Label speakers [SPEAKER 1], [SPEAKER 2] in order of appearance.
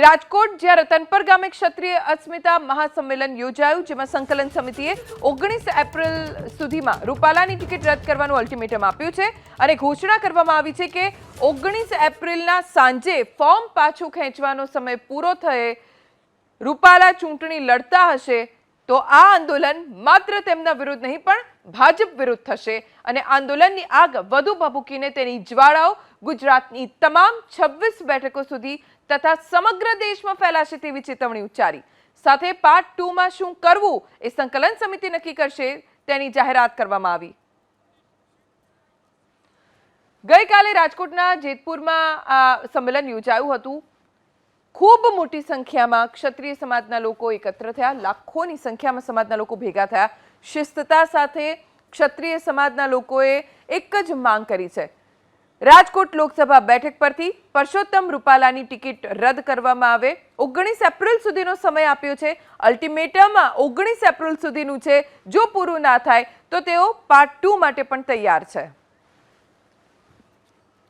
[SPEAKER 1] રાજકોટ જ્યાં રતનપર ગામે ક્ષત્રિય અસ્મિતા મહાસંમેલન યોજાયું, જેમાં સંકલન સમિતિએ ઓગણીસ એપ્રિલ સુધીમાં રૂપાલાની ટિકિટ રદ કરવાનું અલ્ટિમેટમ આપ્યું છે અને ઘોષણા કરવામાં આવી છે કે ઓગણીસ એપ્રિલના સાંજે ફોર્મ પાછું ખેંચવાનો સમય પૂરો થયે રૂપાલા ચૂંટણી લડતા હશે, તો આ આંદોલન માત્ર તેમના વિરુદ્ધ નહીં પણ ભાજપ વિરુદ્ધ થશે. અને આંદોલનની આગ વધુ ભભૂકીને તેની જ્વાળાઓ ગુજરાતની તમામ છવ્વીસ બેઠકો સુધી તથા સમગ્ર દેશમાં ફેલાશે તેવી ચેતવણી ઉચ્ચારી. સાથે પાર્ટ ટુમાં શું કરવું એ સંકલન સમિતિ નક્કી કરશે તેની જાહેરાત કરવામાં આવી. ગઈકાલે રાજકોટના જેતપુરમાં આ સંમેલન યોજાયું હતું. ખૂબ મોટી સંખ્યામાં ક્ષત્રિય સમાજના લોકો એકત્ર થયા. લાખોની સંખ્યામાં સમાજના લોકો ભેગા થયા. શિસ્તતા સાથે ક્ષત્રિય સમાજના લોકોએ એક જ માંગ કરી છે. રાજકોટ લોકસભા બેઠક પરથી પરસોત્તમ રૂપાલાની ટિકિટ રદ કરવામાં આવે. ઓગણીસ એપ્રિલ સુધીનો સમય આપ્યો છે. અલ્ટિમેટમ ઓગણીસ એપ્રિલ સુધીનું છે. જો પૂરું ના થાય તો તેઓ પાર્ટ ટુ માટે પણ તૈયાર છે.